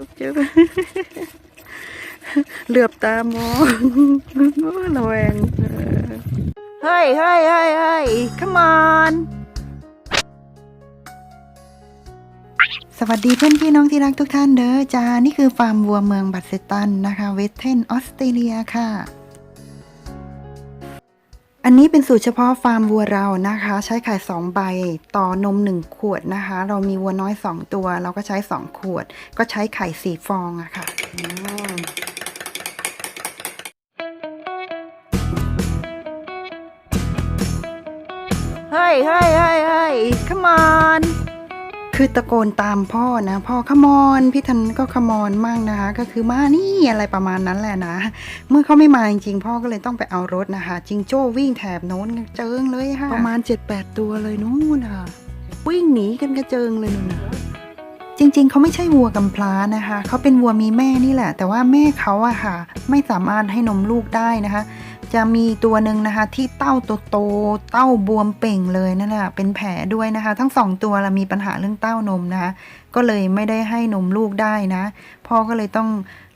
จุ๊บจุ๊บเหลือบตามองระแวงเออเฮ้ยเฮ้ยเฮ้ยเฮ้ย come on สวัสดีเพื่อนพี่น้องที่รักทุกท่านเด้อจ้า นี่คือฟาร์มวัวเมืองบัตเซตันนะคะ เวสเทนออสเตรเลียค่ะ อันนี้เป็นสูตรเฉพาะฟาร์มวัวเรานะคะ ใช้ไข่2ใบต่อนม 1 ขวดนะคะ เรามีวัวน้อย 2 ตัว เราก็ใช้ 2 ขวด ก็ใช้ไข่ 4 ฟองอะค่ะเฮ้ยเฮ้ยเฮ้ยเฮ้ย come on คือตะโกนตามพ่อนะ พ่อขมอนพี่ทันก็ขมอนมากนะคะ ก็คือมานี่อะไรประมาณนั้นแหละนะ เมื่อเขาไม่มาจริงๆพ่อก็เลยต้องไปเอารถนะคะ จิงโจ้วิ่งแถบโน้นกระเจิงเลยค่ะ ประมาณ 7-8 ตัวเลยนู่นค่ะ วิ่งหนีกันกระเจิงเลยนู่นนะจริงๆ เขาไม่ใช่วัวกำพร้านะคะ เขาเป็นวัวมีแม่นี่แหละ แต่ว่าแม่เขาอะค่ะ ไม่สามารถให้นมลูกได้นะคะ จะมีตัวหนึ่งนะคะ ที่เต้าโตๆเต้าบวมเป่งเลยนั่นแหละเป็นแผลด้วยนะคะ ทั้งสองตัวละมีปัญหาเรื่องเต้านมนะคะ ก็เลยไม่ได้ให้นมลูกได้นะ พ่อก็เลยต้อง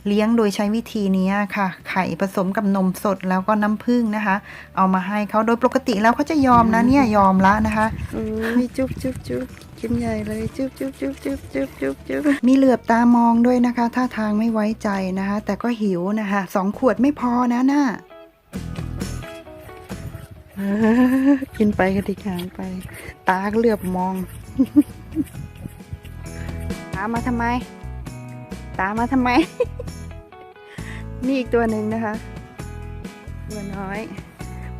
เลี้ยงโดยใช้วิธีนี้ค่ะ ไข่ผสมกับนมสดแล้วก็น้ำผึ้งนะคะ เอามาให้เขาโดยปกติแล้วเขาจะยอมนะเนี่ยยอมละนะคะมีจุ๊บจุ๊บจุ๊บกินใหญ่เลยจุ๊บจุ๊บจุ๊บจุ๊บจุ๊บจุ๊บจุ๊บมีเหลือบตามองด้วยนะคะท่าทางไม่ไว้ใจนะคะ แต่ก็หิวนะคะสองขวดไม่พอนะน่ะเออ กินไปกระดิกหางไป ตาเหลือบมอง ตามาทำไม ตามมาทำไม นี่อีกตัวหนึ่งนะคะ ตัวน้อย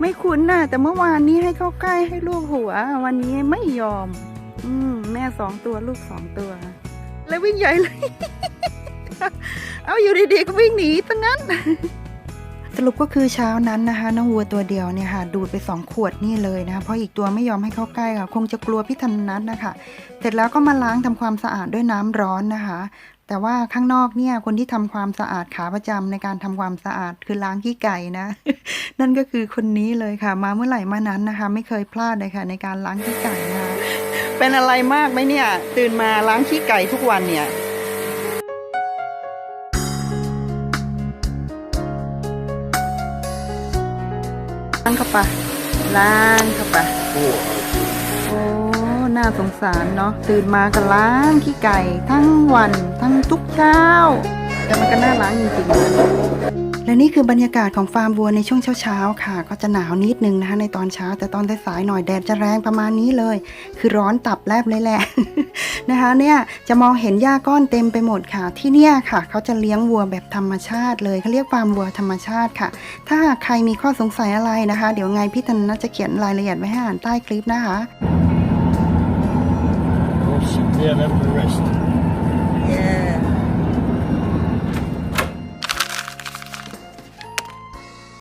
ไม่คุ้นน่ะแต่เมื่อวานนี้ให้เข้าใกล้ให้ลูกหัว วันนี้ไม่ยอม อืมแม่สองตัวลูกสองตัว แล้ววิ่งใหญ่เลย เอาอยู่ดีๆก็วิ่งหนีตั้งนั้น สรุปก็คือเช้านั้นนะคะน้องวัวตัวเดียวเนี่ยค่ะดูดไปสองขวดนี่เลยนะคะเพราะอีกตัวไม่ยอมให้เข้าใกล้ค่ะ คงจะกลัวพี่ธันนัทนะคะ เสร็จแล้วก็มาล้างทำความสะอาดด้วยน้ำร้อนนะคะ แต่ว่าข้างนอกเนี่ยคนที่ทำความสะอาดขาประจำในการทำความสะอาดคือล้างขี้ไก่นะ นั่นก็คือคนนี้เลยค่ะ มาเมื่อไหร่มานั้นนะคะ ไม่เคยพลาดเลยค่ะ ในการล้างขี้ไก่นะคะเป็นอะไรมากไหมเนี่ย ตื่นมาล้างขี้ไก่ทุกวันเนี่ย ล้างเข้าไปล้างเข้าไปโอ้น่าสงสารเนาะตื่นมาก็ล้างขี้ไก่ทั้งวันทั้งทุกเช้าแต่มันก็น่าล้างจริงๆนะ และนี่คือบรรยากาศของฟาร์มวัวในช่วงเช้าๆ ค่ะ ก็จะหนาวนิดนึงนะคะในตอนเช้า แต่ตอนสายๆหน่อยแดดจะแรงประมาณนี้เลย คือร้อนตับแลบเลยแหละนะคะเนี่ยจะมองเห็นหญ้าก้อนเต็มไปหมดค่ะ ที่เนี่ยค่ะ เขาจะเลี้ยงวัวแบบธรรมชาติเลยเขาเรียกฟาร์มวัวธรรมชาติค่ะ ถ้าหากใครมีข้อสงสัยอะไรนะคะ เดี๋ยวไงพี่ธนน่าจะเขียนรายละเอียดไว้ให้อ่านใต้คลิปนะคะ Or sit down have a rest. Yeah